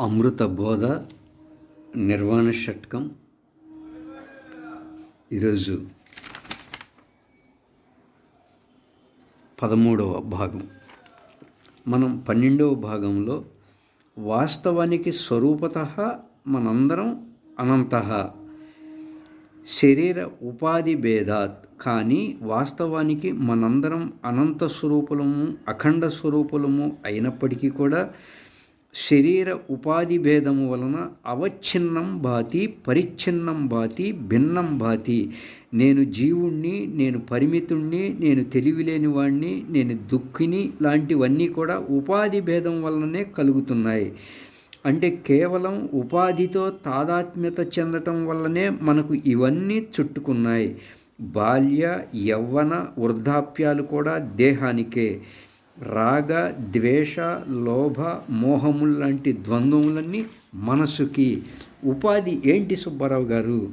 అమృత బోధ నిర్వాణ షట్కం. ఈరోజు పదమూడవ భాగం. మనం పన్నెండవ భాగంలో వాస్తవానికి స్వరూపత మనందరం అనంత శరీర ఉపాధి భేదాత్ కానీ వాస్తవానికి మనందరం అనంత స్వరూపులము అఖండ స్వరూపులము అయినప్పటికీ కూడా శరీర ఉపాధి భేదము వలన అవచ్ఛిన్నం భాతి పరిచ్ఛిన్నం భాతి భిన్నం భాతి. నేను జీవుణ్ణి నేను పరిమితుణ్ణి నేను తెలివిలేని వాణ్ణి నేను దుఃఖిని లాంటివన్నీ కూడా ఉపాధి భేదం వలననే కలుగుతున్నాయి. అంటే కేవలం ఉపాధితో తాదాత్మ్యత చెందటం వల్లనే మనకు ఇవన్నీ చుట్టుకున్నాయి. బాల్య యవ్వన వృద్ధాప్యాలు కూడా దేహానికే. రాగ ద్వేష లోభ మోహములు లాంటి ద్వంద్వములన్నీ మనసుకి. ఉపాధి ఏంటి సుబ్బారావు గారు?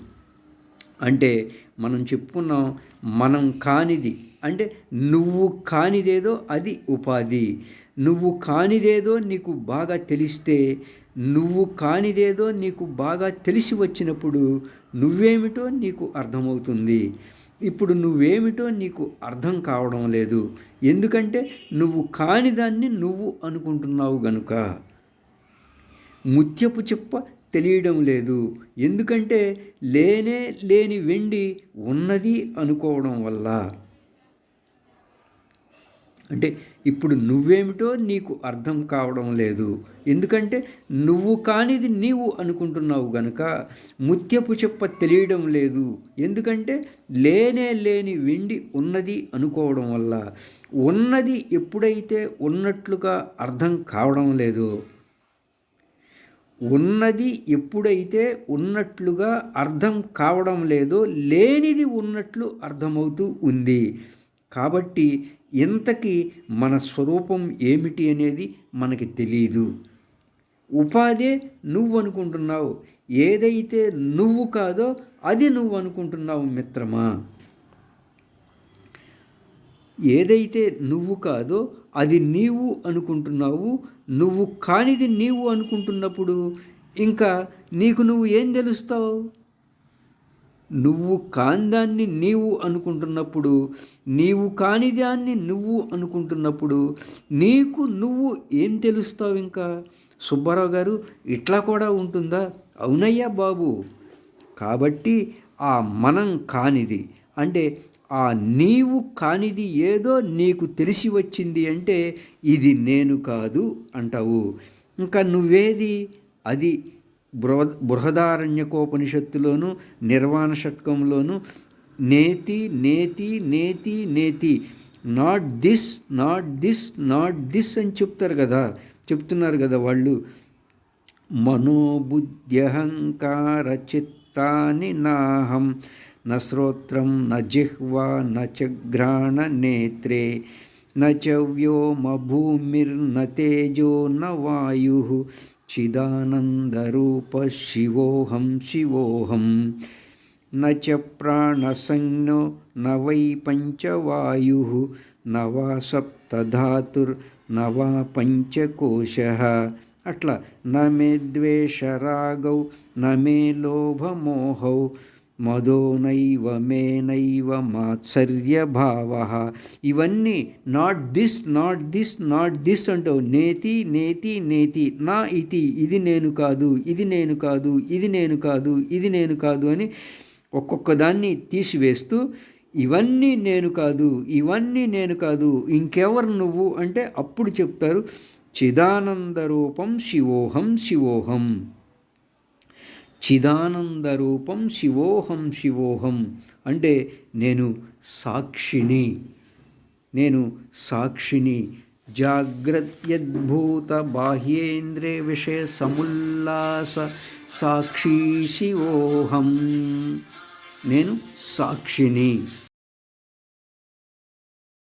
అంటే మనం చెప్పుకున్నాం మనం కానిది. అంటే నువ్వు కానిదేదో అది ఉపాధి. నువ్వు కానిదేదో నీకు బాగా తెలిస్తే నువ్వు కానిదేదో నీకు బాగా తెలిసి వచ్చినప్పుడు నువ్వేమిటో నీకు అర్థమవుతుంది. ఇప్పుడు నువ్వేమిటో నీకు అర్థం కావడం లేదు. ఎందుకంటే నువ్వు కాని దాన్ని నువ్వు అనుకుంటున్నావు గనుక. ముత్యపు చెప్ప తెలియడం లేదు. ఎందుకంటే లేనే లేని వెండి ఉన్నది అనుకోవడం వల్ల. అంటే ఇప్పుడు నువ్వేమిటో నీకు అర్థం కావడం లేదు. ఎందుకంటే నువ్వు కానిది నీవు అనుకుంటున్నావు గనుక ముత్యపు చెప్ప తెలియడం లేదు. ఎందుకంటే లేనే లేని వెండి ఉన్నది అనుకోవడం వల్ల ఉన్నది ఎప్పుడైతే ఉన్నట్లుగా అర్థం కావడం లేదో ఉన్నది ఎప్పుడైతే ఉన్నట్లుగా అర్థం కావడం లేదో లేనిది ఉన్నట్లు అర్థమవుతూ ఉంది. కాబట్టి ఇంతకీ మన స్వరూపం ఏమిటి అనేది మనకి తెలియదు ఉపాధే నువ్వు అనుకుంటున్నావు ఏదైతే నువ్వు కాదో అది నువ్వు అనుకుంటున్నావు మిత్రమా? ఏదైతే నువ్వు కాదో అది నీవు అనుకుంటున్నావు నువ్వు కానిది నీవు అనుకుంటున్నప్పుడు ఇంకా నీకు నువ్వు ఏం తెలుస్తావు? నువ్వు కాందాన్ని నీవు అనుకుంటున్నప్పుడు నీవు కాని దాన్ని నువ్వు అనుకుంటున్నప్పుడు నీకు నువ్వు ఏం తెలుస్తావు ఇంకా? సుబ్బారావు గారు ఇట్లా కూడా ఉంటుందా? అవునయ్యా బాబు. కాబట్టి ఆ మనం కానిది అంటే ఆ నీవు కానిది ఏదో నీకు తెలిసి వచ్చింది అంటే ఇది నేను కాదు అంటావు. ఇంకా నువ్వేది? అది బృహ బృహదారణ్యకోపనిషత్తులోను నిర్వాణ షట్కంలోను నేతి నేతి నేతి నేతి. Not this not this not this అని చెప్తారు కదా. చెప్తున్నారు కదా వాళ్ళు. మనోబుద్ధ్యహంకార చిత్తాని నాహం. న శ్రోత్రం న జిహ్వా న నేత్రే. न च व्योमभूमिर्न तेजो न वायुः। चिदानन्दरूपशिवोऽहं शिवोऽहं न च प्राणसंज्ञो न वै पञ्चवायुः। न वा सप्तधातुर्न वा पञ्चकोशः। अट्ल न मे द्वेषरागौ न मे लोभमोहौ। మదోనైవ మేనైవ మే భావ మాత్సర్యభావ. ఇవన్నీ not this not this not this అంటావు. నేతి నేతి నేతి. నా ఇది ఇది నేను కాదు ఇది నేను కాదు ఇది నేను కాదు ఇది నేను కాదు అని ఒక్కొక్క దాన్ని తీసివేస్తూ ఇవన్నీ నేను కాదు ఇవన్నీ నేను కాదు ఇంకెవరు నువ్వు అంటే అప్పుడు చెప్తారు చిదానంద రూపం శివోహం శివోహం. చిదానంద రూపం శివోహం శివోహం అంటే నేను సాక్షిని నేను సాక్షిని. జాగ్రత్యద్భూత బాహ్యేంద్రే విషయ సముల్లాస సాక్షి శివోహం. నేను సాక్షిని.